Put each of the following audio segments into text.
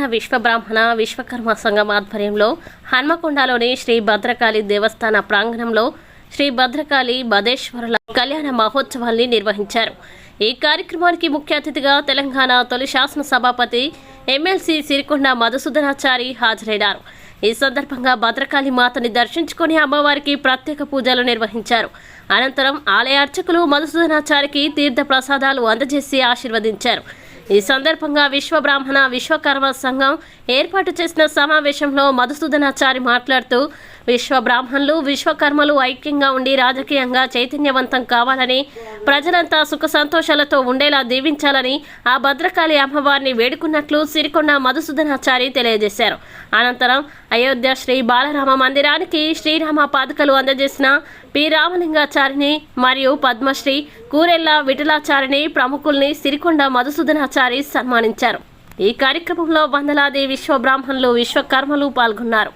విశ్వబ్రాహ్మణ విశ్వకర్మ సంఘం ఆధ్వర్యంలో హన్మకొండలోని శ్రీ భద్రకాళి దేవస్థాన ప్రాంగణంలో శ్రీ భద్రకాళి బదేశ్వరుల కళ్యాణ మహోత్సవాల్ని నిర్వహించారు. ఈ కార్యక్రమానికి ముఖ్య అతిథిగా తెలంగాణ తొలి శాసన సభాపతి ఎమ్మెల్సీ సిరికొండ మధుసూదనాచారి హాజరైనారు. ఈ సందర్భంగా భద్రకాళి మాతని దర్శించుకుని అమ్మవారికి ప్రత్యేక పూజలు నిర్వహించారు. అనంతరం ఆలయ అర్చకులు మధుసూదనాచారికి తీర్థ ప్రసాదాలు అందజేసి ఆశీర్వదించారు. ఈ సందర్భంగా విశ్వ బ్రాహ్మణ విశ్వకర్మ సంఘం ఏర్పాటు చేసిన సమావేశంలో మధుసూదనాచారి మాట్లాడుతూ విశ్వ బ్రాహ్మణులు విశ్వకర్మలు ఐక్యంగా ఉండి రాజకీయంగా చైతన్యవంతం కావాలని ప్రజలంతా సుఖ సంతోషాలతో ఉండేలా దీవించాలని ఆ భద్రకాళి అమ్మవారిని వేడుకున్నట్లు సిరికొండ మధుసూదనాచారి తెలియజేశారు. అనంతరం అయోధ్య శ్రీ బాలరామ మందిరానికి శ్రీరామ పాదుకలు అందజేసిన పి రామలింగాచారిని మరియు పద్మశ్రీ కూరెల్ల విఠలాచారిని ప్రముఖుల్ని సిరికొండ మధుసూదనాచారి సన్మానించారు. ఈ కార్యక్రమంలో వందలాది విశ్వబ్రాహ్మణులు విశ్వకర్మలు పాల్గొన్నారు.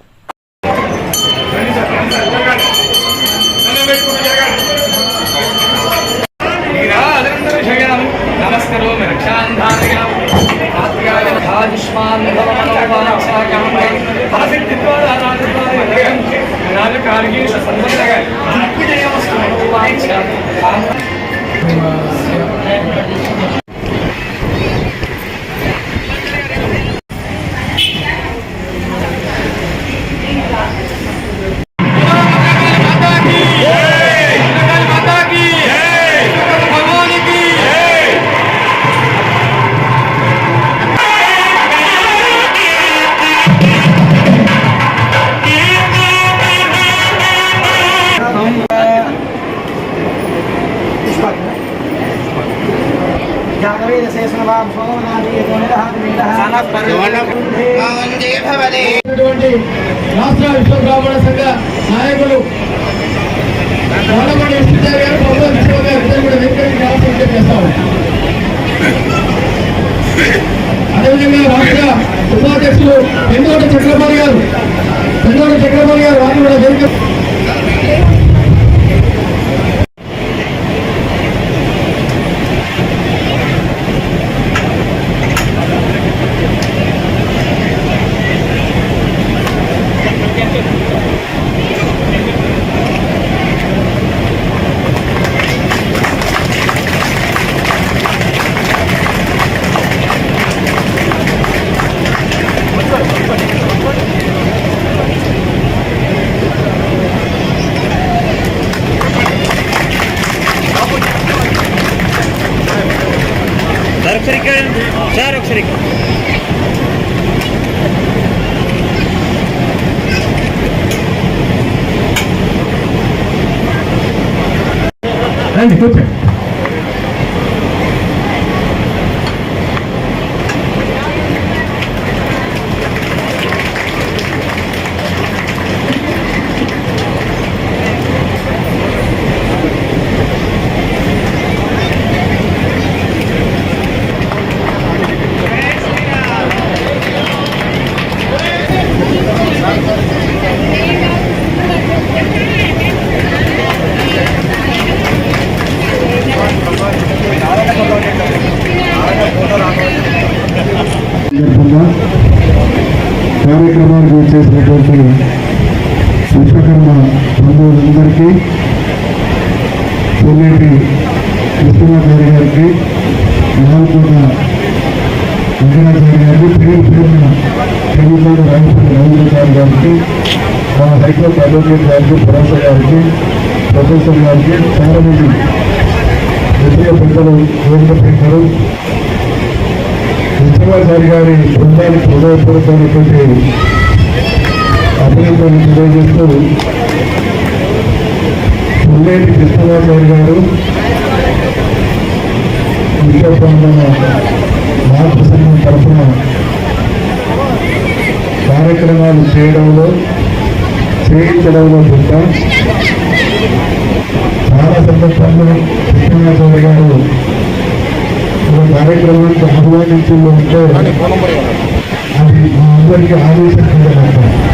రాష్ట్ర విశ్వ బ్రాహ్మణ సంఘ నాయకులు గవర్నమెంట్ విశ్వవిద్యాలయ గారు ప్రభుత్వ విశ్వవిద్యాలయ కూడా రాష్ట్రం అదేవిధంగా రాష్ట్ర ఉపాధ్యక్షులు పెందోట చక్రపాణి గారు పెందోట చక్రపాణి గారు వారిని కూడా వేదిక సార్ ఒకసారి ఇక్కడ సార్ ఒకసారి ఇక్కడ. రండి కూర్చోండి సందర్భంగా కార్యక్రమానికి వచ్చేసినటువంటి విశ్వకర్మ బంధువులందరికీ చెల్లెటి కృష్ణమాచారి గారికి మహాల్కోట వెంకటాచారి గారికి పేరు పేరున తెలుగులో రాజపతి రవీంద్రచారి గారికి మా హైకోర్టు అడ్వకేట్ గారికి ప్రొఫెసర్ గారికి ప్రొఫెసర్ గారికి చాలామంది విద్యా పెద్దలు వేదిక పెట్టారు విశ్వనాచారి గారి బృందానికి హృదయపూర్వకమైనటువంటి అభినందనలు తెలియజేస్తూ పుల్లేటి కృష్ణమాచారి గారు విశ్వబ్రహ్మణ మార్పు సంఘం తరఫున కార్యక్రమాలు చేయడంలో చేయించడంలో తప్ప చాలా సందర్భాల్లో కృష్ణమాచారి గారు కార్యక్రమానికి ఆహ్వానించింది అంటే అది మా అందరికీ ఆదేశించడం